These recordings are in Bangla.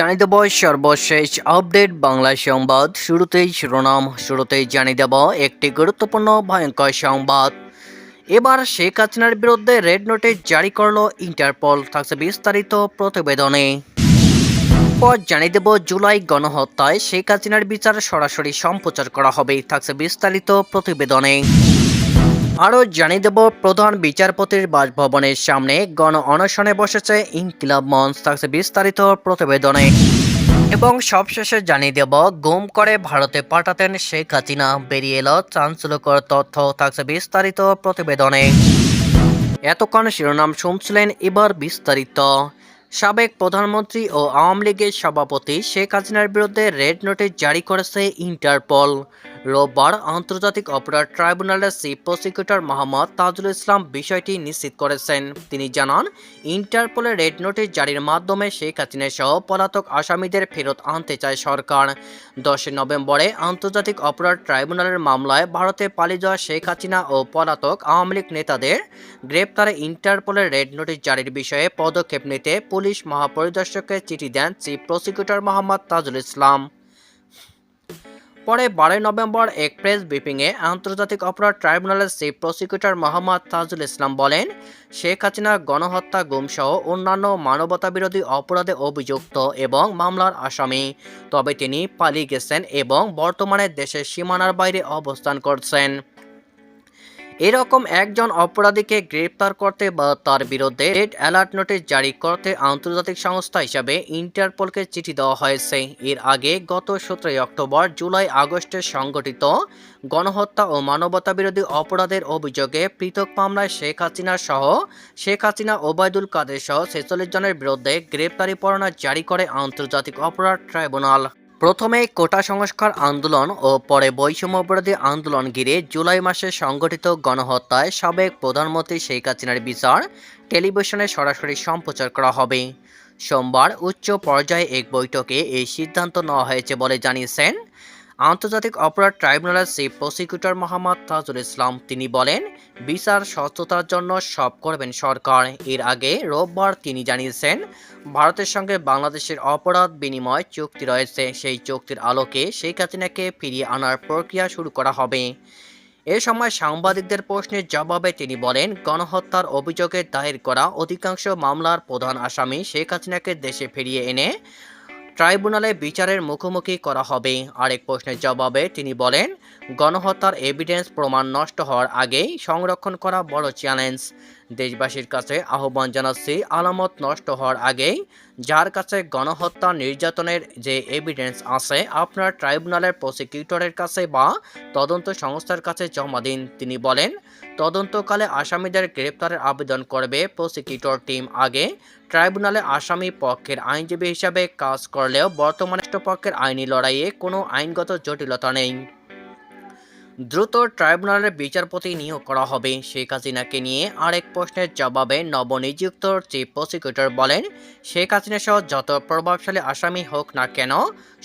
জানিয়ে দেব সর্বশেষ আপডেট বাংলা সংবাদ। শুরুতেই শিরোনাম, শুরুতেই জানিয়ে দেব একটি গুরুত্বপূর্ণ ভয়ঙ্কর সংবাদ। এবার শেখ হাসিনার বিরুদ্ধে রেড নোটিশ জারি করল ইন্টারপোল। থাকছে বিস্তারিত প্রতিবেদনে। পর জানিয়ে দেব জুলাই গণহত্যায় শেখ হাসিনার বিচার সরাসরি সম্প্রচার করা হবে। থাকছে বিস্তারিত প্রতিবেদনে। আরও জানিয়ে দেব প্রধান বিচারপতির বাসভবনের সামনে। গণ অনশনে বসেছে ইনকিলাব মঞ্চ থাকছে বিস্তারিত প্রতিবেদনে। এবং সবশেষে জানিয়ে দেব, গুম করে ভারতে পাঠাতেন শেখ হাসিনা। বেরিয়ে এলো চাঞ্চল্যকর তথ্য থাকছে বিস্তারিত প্রতিবেদনে। এতক্ষণ শিরোনাম শুনছিলেন এবার বিস্তারিত। সাবেক প্রধানমন্ত্রী ও আওয়ামী লীগের সভাপতি শেখ হাসিনার বিরুদ্ধে রেড নোটিশ জারি করেছে ইন্টারপোল। রোববার আন্তর্জাতিক অপরাধ ট্রাইব্যুনালের চিফ প্রসিকিউটর মোহাম্মদ তাজুল ইসলাম বিষয়টি নিশ্চিত করেছেন। তিনি জানান, ইন্টারপোলের রেড নোটিশ জারির মাধ্যমে শেখ হাসিনা সহ পলাতক আসামিদের ফেরত আনতে চায় সরকার। দশই নভেম্বরে আন্তর্জাতিক অপরাধ ট্রাইব্যুনালের মামলায় ভারতে পালিয়ে যাওয়া শেখ হাসিনা ও পলাতক আওয়ামী লীগ নেতাদের গ্রেপ্তারে ইন্টারপোলের রেড নোটিশ জারির বিষয়ে পদক্ষেপ নিতে পুলিশ মহাপরিদর্শককে চিঠি দেন চিফ প্রসিকিউটর মোহাম্মদ তাজুল ইসলাম। পরে বারোই নভেম্বর এক প্রেস ব্রিফিংয়ে আন্তর্জাতিক অপরাধ ট্রাইব্যুনালের চিফ প্রসিকিউটর মোহাম্মদ তাজুল ইসলাম বলেন, শেখ হাসিনা গণহত্যা, গুমসহ অন্যান্য মানবতাবিরোধী অপরাধে অভিযুক্ত এবং মামলার আসামি। তবে তিনি পালিয়ে গেছেন এবং বর্তমানে দেশের সীমানার বাইরে অবস্থান করছেন। এরকম একজন অপরাধীকে গ্রেপ্তার করতে বা তার বিরুদ্ধে রেড অ্যালার্ট নোটিশ জারি করতে আন্তর্জাতিক সংস্থা হিসাবে ইন্টারপোলকে চিঠি দেওয়া হয়েছে। এর আগে গত সতেরোই অক্টোবর জুলাই আগস্টে সংগঠিত গণহত্যা ও মানবতাবিরোধী অপরাধের অভিযোগে পৃথক মামলায় শেখ হাসিনা সহ শেখ হাসিনা, ওবায়দুল কাদের সহ ছেচল্লিশ জনের বিরুদ্ধে গ্রেপ্তারি পরোয়ানা জারি করে আন্তর্জাতিক অপরাধ ট্রাইব্যুনাল। প্রথমে কোটা সংস্কার আন্দোলন ও পরে বৈষম্য বিরোধী আন্দোলন ঘিরে জুলাই মাসে সংগঠিত গণহত্যায় সাবেক প্রধানমন্ত্রী শেখ হাসিনার বিচার টেলিভিশনে সরাসরি সম্প্রচার করা হবে। সোমবার উচ্চ পর্যায়ে এক বৈঠকে এই সিদ্ধান্ত নেওয়া হয়েছে বলে জানিয়েছেন আন্তর্জাতিক অপরাধ ট্রাইব্যুনালের চিফ প্রসিকিউটর মোহাম্মদ তাজুল ইসলাম, তিনি বলেন, বিচার স্বচ্ছতার জন্য সব করবেন সরকার। এর আগে রোববার তিনি জানিয়েছেন, ভারতের সঙ্গে বাংলাদেশের অপরাধ বিনিময় চুক্তি রয়েছে। সেই চুক্তির আলোকে শেখ হাসিনাকে ফিরিয়ে আনার প্রক্রিয়া শুরু করা হবে। এ সময় সাংবাদিকদের প্রশ্নের জবাবে তিনি বলেন, গণহত্যার অভিযোগে দায়ের করা অধিকাংশ মামলার প্রধান আসামি শেখ হাসিনাকে দেশে ফিরিয়ে এনে ট্রাইব্যুনালে বিচারের মুখোমুখি করা হবে। আরেক প্রশ্নের জবাবে তিনি বলেন, গণহত্যার এভিডেন্স প্রমাণ নষ্ট হওয়ার আগেই সংরক্ষণ করা বড় চ্যালেঞ্জ দেশবাসীর কাছে আহ্বান জানাচ্ছি আলামত নষ্ট হওয়ার আগেই। যার কাছে গণহত্যা নির্যাতনের যে এভিডেন্স আছে, আপনার ট্রাইব্যুনালের প্রসিকিউটরের কাছে বা তদন্ত সংস্থার কাছে জমা দিন, তিনি বলেন। তদন্তকালে আসামিদের গ্রেপ্তারের আবেদন করবে প্রসিকিউটর টিম আগে। ট্রাইব্যুনালে আসামি পক্ষের আইনজীবী হিসাবে কাজ করলেও বর্তমানে পক্ষের আইনি লড়াইয়ে কোনো আইনগত জটিলতা নেই। দ্রুত ট্রাইব্যুনালের বিচারপতি নিয়োগ করা হবে। শেখ হাসিনাকে নিয়ে আরেক প্রশ্নের জবাবে নবনিযুক্ত চিফ প্রসিকিউটর বলেন, শেখ হাসিনা সহ যত প্রভাবশালী আসামি হোক না কেন,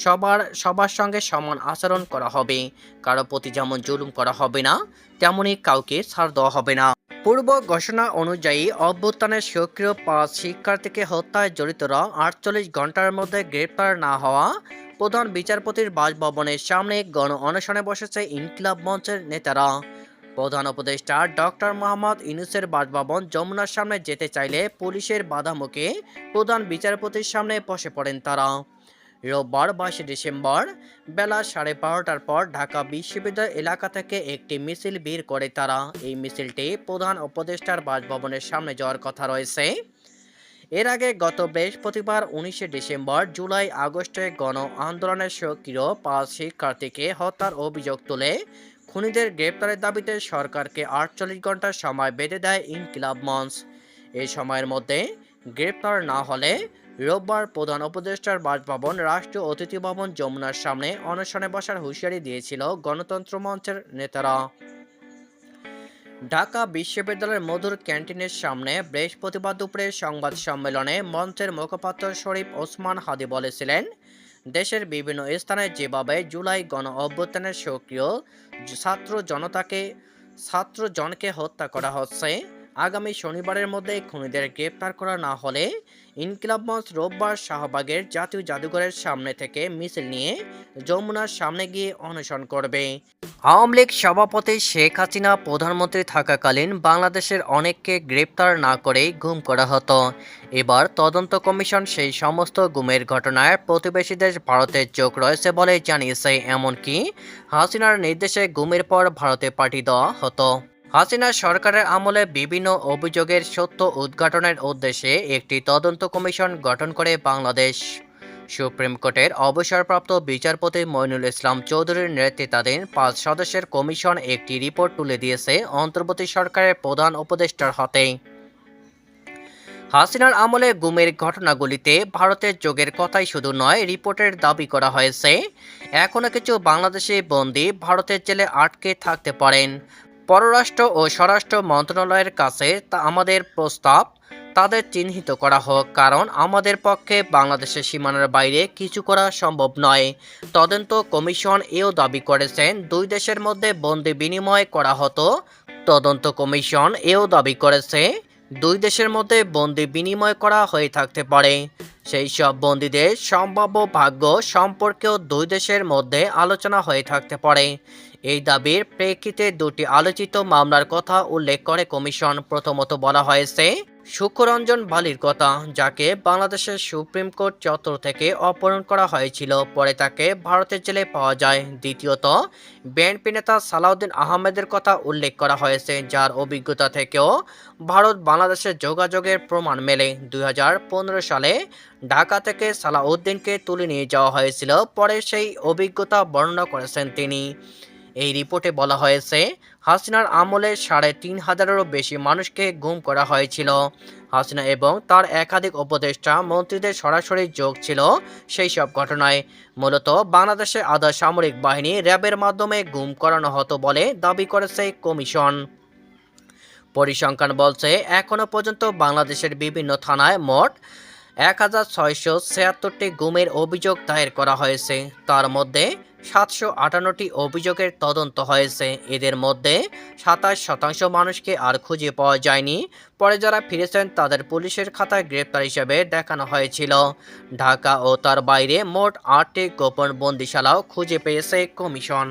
সবার সবার সঙ্গে সমান আচরণ করা হবে। কারও প্রতি যেমন জুলুম করা হবে না তেমনই কাউকে ছাড় দেওয়া হবে না। পূর্ব ঘোষণা অনুযায়ী অভ্যুত্থানের সক্রিয় পাঁচ শিক্ষার্থীকে হত্যায় জড়িতরা আটচল্লিশ ঘণ্টার মধ্যে গ্রেপ্তার না হওয়া প্রধান বিচারপতির বাসভবনের সামনে গণ অনশনে বসেছে ইনকিলাব মঞ্চের নেতারা। প্রধান উপদেষ্টা ডক্টর মোহাম্মদ ইনুসের বাসভবন যমুনার সামনে যেতে চাইলে পুলিশের বাধা মুখে প্রধান বিচারপতির সামনে বসে পড়েন তারা। রোববার বাইশে ডিসেম্বর বেলা সাড়ে বারোটার পর ঢাকা বিশ্ববিদ্যালয় এলাকা থেকে একটি মিছিল বের করে তারা। এই মিছিলটি প্রধান উপদেষ্টার বাসভবনের সামনে যাওয়ার কথা রয়েছে। এর আগে গত বৃহস্পতিবার উনিশে ডিসেম্বর জুলাই আগস্টে গণ আন্দোলনের সক্রিয় পাঁচ শিক্ষার্থীকে হত্যার অভিযোগ তুলে খুনিদের গ্রেপ্তারের দাবিতে সরকারকে আটচল্লিশ ঘণ্টার সময় বেঁধে দেয় ইনকিলাব মঞ্চ। এই সময়ের মধ্যে গ্রেপ্তার না হলে রোববার প্রধান উপদেষ্টার বাসভবন রাষ্ট্রীয় অতিথি ভবন যমুনার সামনে অনশনে বসার হুঁশিয়ারি দিয়েছিল গণতন্ত্র মঞ্চের নেতারা। ঢাকা বিশ্ববিদ্যালয়ের মধুর ক্যান্টিনের সামনে বৃহস্পতিবার দুপুরে সংবাদ সম্মেলনে মঞ্চের মুখপাত্র শরীফ ওসমান হাদি বলেছিলেন, দেশের বিভিন্ন স্থানে যেভাবে জুলাই গণ অভ্যুত্থানের সক্রিয় ছাত্র জনতাকে ছাত্রজনকে হত্যা করা হচ্ছে আগামী শনিবারের মধ্যে খুনিদের গ্রেপ্তার করা না হলে ইনকিলাব মঞ্চ রোববার শাহবাগের জাতীয় জাদুঘরের সামনে থেকে মিছিল নিয়ে যমুনার সামনে গিয়ে অনশন করবে। আওয়ামী লীগ সভাপতি শেখ হাসিনা প্রধানমন্ত্রী থাকাকালীন বাংলাদেশের অনেককে গ্রেপ্তার না করেই গুম করা হতো। এবার তদন্ত কমিশন সেই সমস্ত গুমের ঘটনায় প্রতিবেশী দেশ ভারতের চোখ রয়েছে বলে জানিয়েছে, এমনকি হাসিনার নির্দেশে গুমের পর ভারতে পাঠিয়ে দেওয়া হতো। হাসিনা সরকারের আমলে বিভিন্ন অভিযোগের সত্য উদ্ঘাটনের উদ্দেশ্যে একটি তদন্ত কমিশন গঠন করে বাংলাদেশ। সুপ্রিম কোর্টের অবসরপ্রাপ্ত বিচারপতি মইনুল ইসলাম চৌধুরীর নেতৃত্বাধীন পাঁচ সদস্যের কমিশন একটি রিপোর্ট তুলে দিয়েছে অন্তর্বর্তী সরকারের প্রধান উপদেষ্টার হাতে। হাসিনার আমলে গুমের ঘটনাগুলিতে ভারতের যোগের কথাই শুধু নয়, রিপোর্টের দাবি করা হয়েছে এখনও কিছু বাংলাদেশি বন্দী ভারতের জেলে আটকে থাকতে পারেন। পররাষ্ট্র ও স্বরাষ্ট্র মন্ত্রণালয়ের কাছে তা আমাদের প্রস্তাব তাদের চিহ্নিত করা হোক, কারণ আমাদের পক্ষে বাংলাদেশের সীমানার বাইরে কিছু করা সম্ভব নয়। তদন্ত কমিশন এও দাবি করেছেন, দুই দেশের মধ্যে বন্দি বিনিময় করা হতো। তদন্ত কমিশন এও দাবি করেছে, দুই দেশের মধ্যে বন্দি বিনিময় করা হয়ে থাকতে পারে। সেই সব বন্দীদের সম্ভাব্য ভাগ্য সম্পর্কেও দুই দেশের মধ্যে আলোচনা হয়ে থাকতে পারে। এই দাবির প্রেক্ষিতে দুটি আলোচিত মামলার কথা উল্লেখ করে কমিশন। প্রথমত বলা হয়েছে, সুখরঞ্জন বালির কথা, যাকে বাংলাদেশের সুপ্রিম কোর্ট চত্বর থেকে অপহরণ করা হয়েছিল, পরে তাকে ভারতের জেলে পাওয়া যায়। দ্বিতীয়ত, বিএনপি নেতা সালাউদ্দিন আহমেদের কথা উল্লেখ করা হয়েছে, যার অভিজ্ঞতা থেকেও ভারত বাংলাদেশের যোগাযোগের প্রমাণ মেলে। দুই হাজার পনেরো সালে ঢাকা থেকে সালাউদ্দিনকে তুলে নিয়ে যাওয়া হয়েছিল, পরে সেই অভিজ্ঞতা বর্ণনা করেছেন তিনি। এই রিপোর্টে বলা হয়েছে, হাসিনার আমলে সাড়ে তিন হাজারেরও বেশি মানুষকে গুম করা হয়েছিল। হাসিনা এবং তার একাধিক উপদেষ্টা মন্ত্রীদের সরাসরি যোগ ছিল সেই সব ঘটনায়। মূলত বাংলাদেশের আধা সামরিক বাহিনী র্যাবের মাধ্যমে গুম করানো হতো বলে দাবি করেছে কমিশন। পরিসংখ্যান বলছে এখনও পর্যন্ত বাংলাদেশের বিভিন্ন থানায় মোট এক হাজার ছয়শো ছিয়াত্তরটি গুমের অভিযোগ দায়ের করা হয়েছে। তার মধ্যে সাতশো আটান্নটি অভিযোগের তদন্ত হয়েছে। এদের মধ্যে সাতাশ শতাংশ মানুষকে আর খুঁজে পাওয়া যায়নি। পরে যারা ফিরেছেন, তাদের পুলিশের খাতায় গ্রেপ্তার হিসেবে দেখানো হয়েছিল। ঢাকা ও তার বাইরে মোট আটটি গোপন বন্দিশালাও খুঁজে পেয়েছে কমিশন।